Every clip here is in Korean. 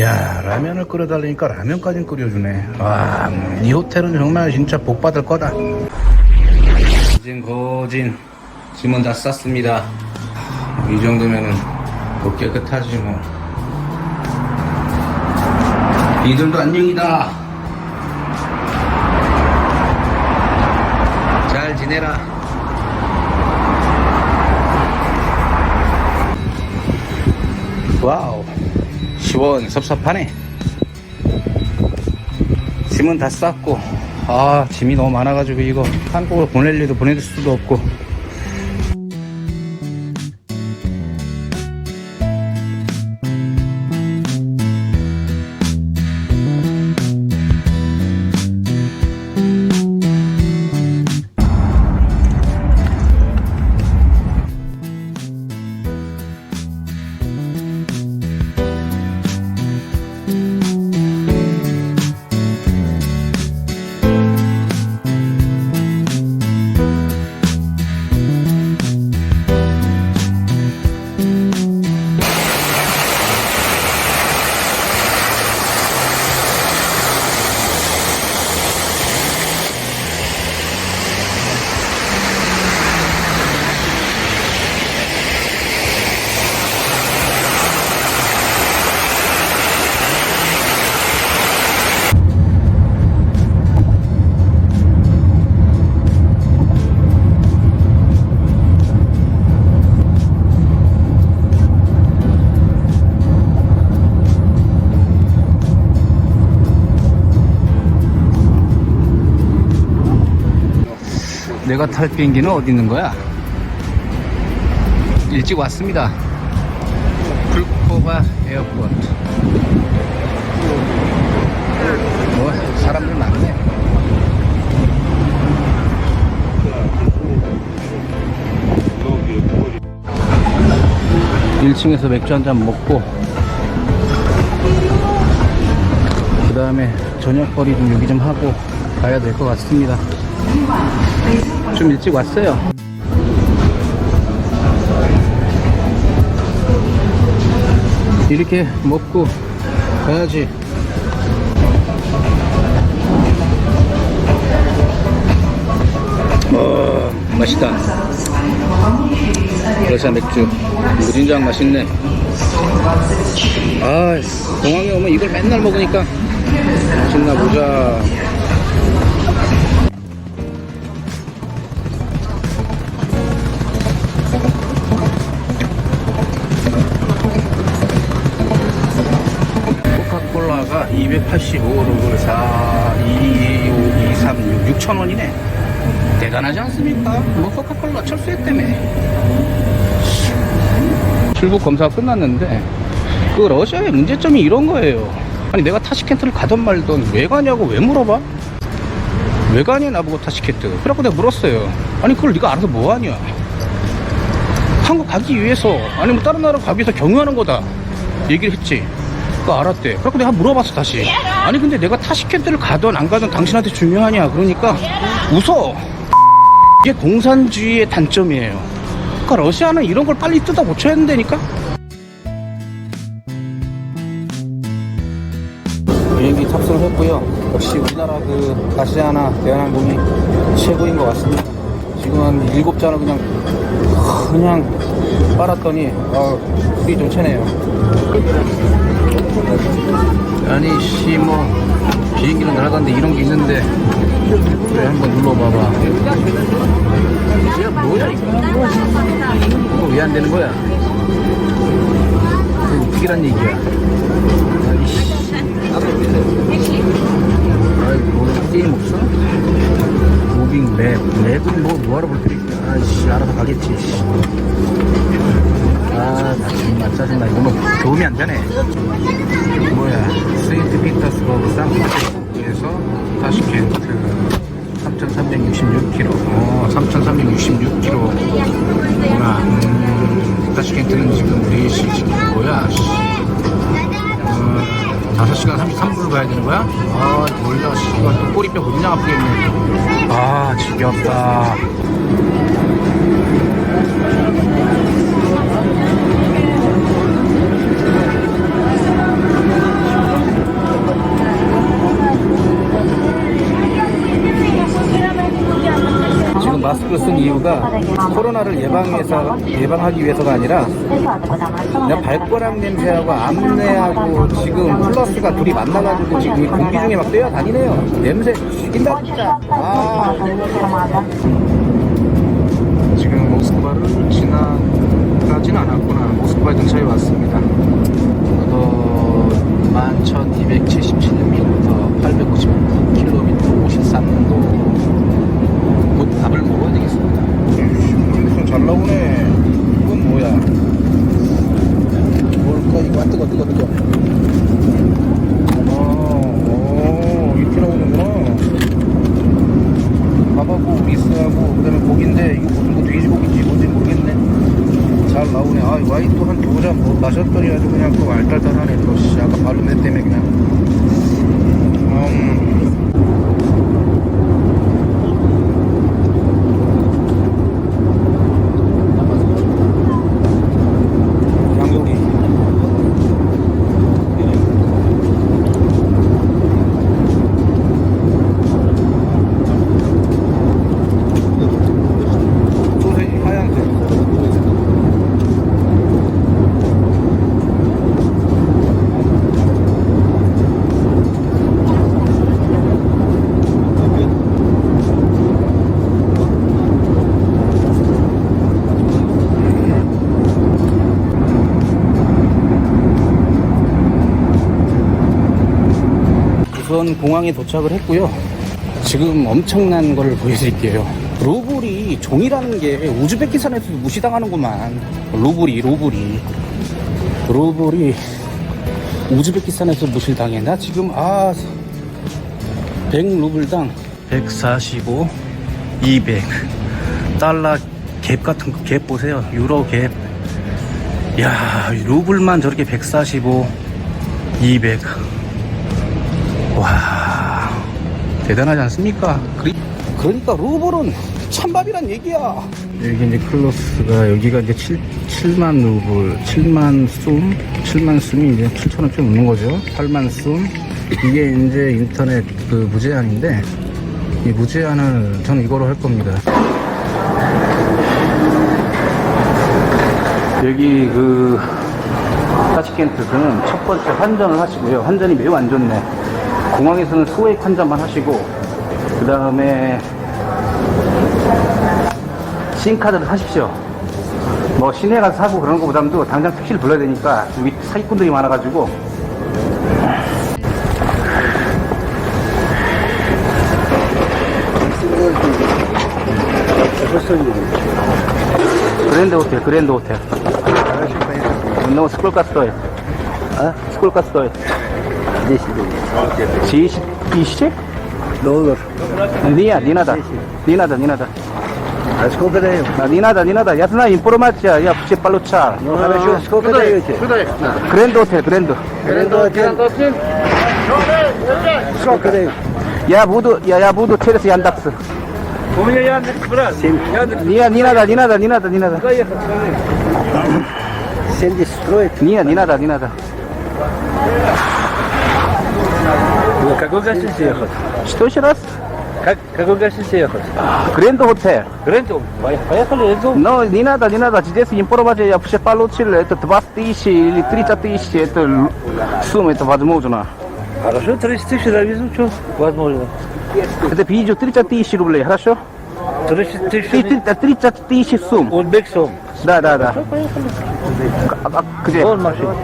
야 라면을 끓여달라니까 라면까지 끓여주네. 와이 호텔은 정말 진짜 복 받을 거다. 거진 거진. 짐은 다 쌌습니다. 이 정도면은 뭐 깨끗하지 뭐. 이들도 안녕이다 시원 섭섭하네. 짐은 다 쌌고 아 짐이 너무 많아가지고 이거 한국으로 보낼 일도 보낼 수도 없고 내가 탈 비행기는 어디 있는 거야? 일찍 왔습니다. 불코바 에어포트. 뭐 사람들 많네. 일층에서 맥주 한 잔 먹고 그 다음에 저녁거리 좀 여기 좀 하고 가야 될 것 같습니다. 좀 일찍 왔어요. 이렇게 먹고 가야지. 어, 맛있다. 러시아 맥주. 무진장 맛있네. 아, 공항에 오면 이걸 맨날 먹으니까 맛있나 보자. 285루블 4, 2, 5, 2, 3, 6, 6천 원이네. 대단하지 않습니까? 뭐 코카콜라 철수했 때문에. 출국 검사가 끝났는데 그 러시아의 문제점이 이런 거예요. 아니 내가 타시켄트를 가던 말던 왜 가냐고 왜 물어봐? 왜 가냐 나보고 타시켄트. 그래갖고 내가 물었어요. 아니 그걸 네가 알아서 뭐 하냐? 한국 가기 위해서 아니면 다른 나라 가기 위해서 경유하는 거다. 얘기를 했지. 그거 알았대. 그래갖고 내가 물어봤어 다시. 아니 근데 내가 타시켄트를 가든 안 가든 당신한테 중요하냐? 그러니까 웃어. 이게 공산주의의 단점이에요. 그러니까 러시아는 이런 걸 빨리 뜯어 고쳐야 된다니까. 비행기 탑승했고요. 역시 우리나라 그 아시아나 대한항공이 최고인 것 같습니다. 지금 한 일곱 잔을 그냥 그냥 빨았더니 어, 술이 좀 채네요. 아니 씨 뭐 비행기는 날아가는데 이런 게 있는데 그래 한번 눌러봐봐. 야 뭐야 이거? 이거 왜 안 되는 거야? 그 웃기란 얘기야. 아니 씨. 아이 뭐 게임 없어? 무빙 랩 랩은 뭐 뭐하러 볼 있어 아이씨 알아서 가겠지 씨. 아, 나 정말 짜증나. 이거 뭐 도움이 안 되네. 뭐야, 세인트 피터스버그 산프란시스코에서 타시켄트 3,366km. 어, 3,366km구나. 음, 타시켄트는 지금 4시 지금 뭐야, 씨. 어, 5시간 33분을 가야 되는 거야? 아, 몰라, 씨. 이거 또 꼬리뼈 그냥 아프겠네. 아, 지겹다. 이유가 코로나를 예방해서 예방하기 위해서가 아니라 그냥 발가락 냄새하고 암내하고 지금 플러스가 둘이 만나가지고 지금 이 공기 중에 막 뛰어다니네요. 냄새 죽인다 진짜. 아. 지금 모스크바를 지나가진 않았구나. 모스크바 근처에 왔습니다. 어, 11,277m, 899km, 53도. 곧 밥을 먹어야 되겠습니다. 무슨 잘 나오네. 이건 뭐야? 뭘까? 이거 아, 뜨거, 뜨거, 뜨거. 어, 오, 이렇게 나오는구나. 밥하고 리스하고 그다음에 고기인데 이거 무슨 거 돼지고기인지 뭔지 모르겠네. 잘 나오네. 아, 와인 또 한 두 잔 뭐 마셨더니 아주 그냥 또 알딸딸하네. 또 씨, 아까 발음 내 때문에 그냥. 음. 우선 공항에 도착을 했고요. 지금 엄청난 걸 보여드릴게요. 루블이 종이라는 게 우즈베키스탄에서도 무시당하는구만. 루블이, 루블이. 루블이 우즈베키스탄에서 무시당해. 나 지금, 아, 100 루블당 145, 200. 달러 갭 같은 거, 갭 보세요. 유로 갭. 야, 루블만 저렇게 145, 200. 와 대단하지 않습니까? 그리- 그러니까 루블은 찬밥이란 얘기야. 여기 이제 클로스가 여기가 이제 7, 7만 루블, 7만 숨, 7만 숨이 이제 7천 원쯤 넘는 거죠. 8만 숨. 이게 이제 인터넷 그 무제한인데 이 무제한을 저는 이거로 할 겁니다. 여기 그 타치켄트에서는 첫 번째 환전을 하시고요. 환전이 매우 안 좋네. 공항에서는 소액 환자만 하시고 그 다음에 신카드를 사십시오. 뭐 시내 가서 사고 그런 거보다도 당장 택시를 불러야 되니까 사기꾼들이 많아가지고. 그랜드 호텔 그랜드 호텔. 너 스쿨 갔어요 아? 스쿨 갔어요 тысяч? Доллар. Нет, не надо. Не надо, не надо. А сколько даем? А, Не надо, не надо. Я знаю информация, я все получал. Ну хорошо, сколько даете? Гранд отель, гранд. Гранд-отель. Сколько даем? Я буду, я, я буду через Яндекс. У меня Яндекс, брат. Яндекс. Не, не надо, не надо, не надо, не надо. Куда ехать, скажи? 70 строит. Не, не надо, не надо. Какой гостинице ехать? Что еще раз? Как, какой гостинице ехать? Гранд отель. Ренту. Поехали, иду. Но не надо, не надо. Здесь информация я все получил. Это 20 тысяч или 30 тысяч. Это сумма, это возможно. Хорошо, 30 тысяч довезу, что? Возможно. Это видео 30 тысяч рублей, хорошо? 30 Ты- тысяч. ты- 30 тысяч сумм. Узбек сом. Да, да, да. А- а Где? Вон машина.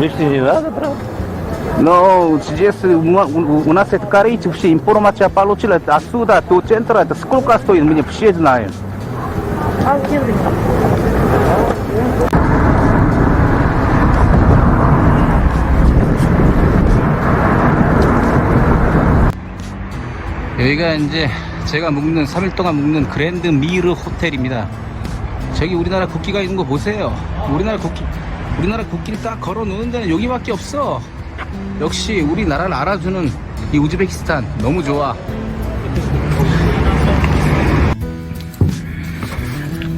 Лишний не надо, брат. Но здесь у, у- у нас это корейцы все информация получила. Это отсюда до центра. Это сколько стоит, мы все знаем. 여기가 이제 제가 묵는 3일 동안 묵는 그랜드 미르 호텔입니다. 저기 우리나라 국기가 있는 거 보세요. 우리나라 국기, 우리나라 국기를 딱 걸어 놓는 데는 여기밖에 없어. 역시 우리나라를 알아주는 이 우즈베키스탄 너무 좋아.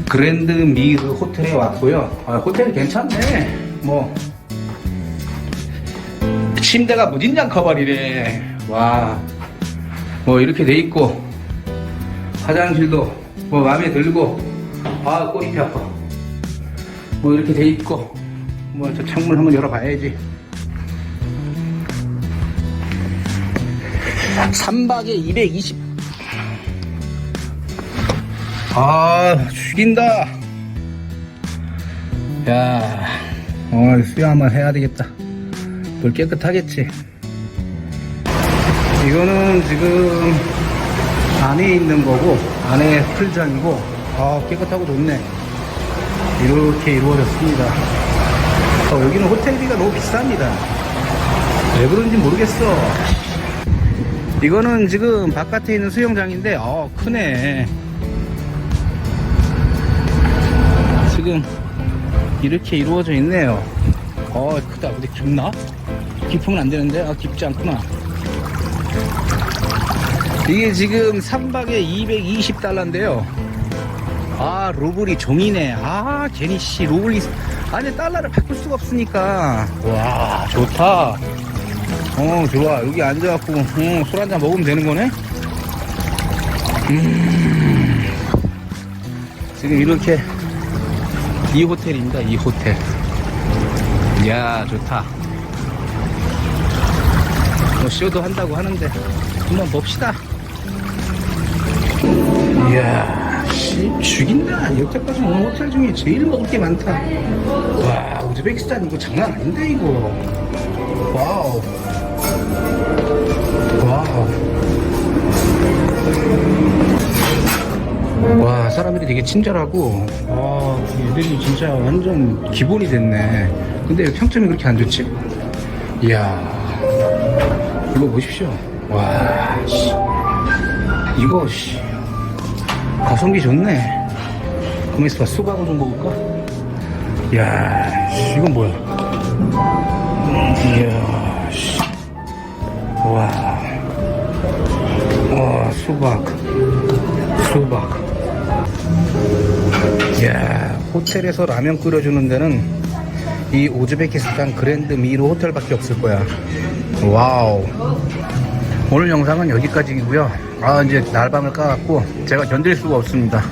그랜드 미르 호텔에 왔고요. 아, 호텔이 괜찮네. 뭐 침대가 무진장 커버리래. 와, 뭐 이렇게 돼 있고, 화장실도 뭐 마음에 들고, 아, 꼬리피 아파. 뭐 이렇게 돼 있고, 뭐 저 창문 한번 열어봐야지. 3박에 220. 아, 죽인다. 야, 오늘 수영 한번 해야 되겠다. 물 깨끗하겠지. 이거는 지금 안에 있는 거고, 안에 풀장이고, 아, 깨끗하고 좋네. 이렇게 이루어졌습니다. 어, 여기는 호텔비가 너무 비쌉니다. 왜 그런지 모르겠어. 이거는 지금 바깥에 있는 수영장인데, 어, 크네. 지금 이렇게 이루어져 있네요. 어, 크다. 근데 깊나? 깊으면 안 되는데, 아, 깊지 않구나. 이게 지금 3박에 220달러인데요. 아, 루블이 종이네. 아, 괜히 씨, 루블이. 아니, 달러를 바꿀 수가 없으니까. 와, 좋다. 어, 좋아. 여기 앉아갖고, 어, 술 한잔 먹으면 되는 거네? 음. 지금 이렇게, 이 호텔입니다, 이 호텔. 이야, 좋다. 뭐, 쇼도 한다고 하는데, 한번 봅시다. 이야, 씨, 죽인다. 여태까지 온 호텔 중에 제일 먹을 게 많다. 와, 우즈베키스탄 이거 장난 아닌데, 이거. 와우. 와우. 와, 사람들이 되게 친절하고, 와, 애들이 진짜 완전 기본이 됐네. 근데 왜 평점이 그렇게 안 좋지? 이야, 이거 보십시오. 와, 씨. 이거, 씨. 가성비 좋네. 가만 있어봐. 수박을 좀 먹을까? 이야, 씨, 이건 뭐야? 이야, 씨. 와. 와, 수박. 수박. 이야, 호텔에서 라면 끓여주는 데는 이 우즈베키스탄 그랜드 미루 호텔밖에 없을 거야. 와우. 오늘 영상은 여기까지이고요. 아, 이제 날밤을 까갖고 제가 견딜 수가 없습니다.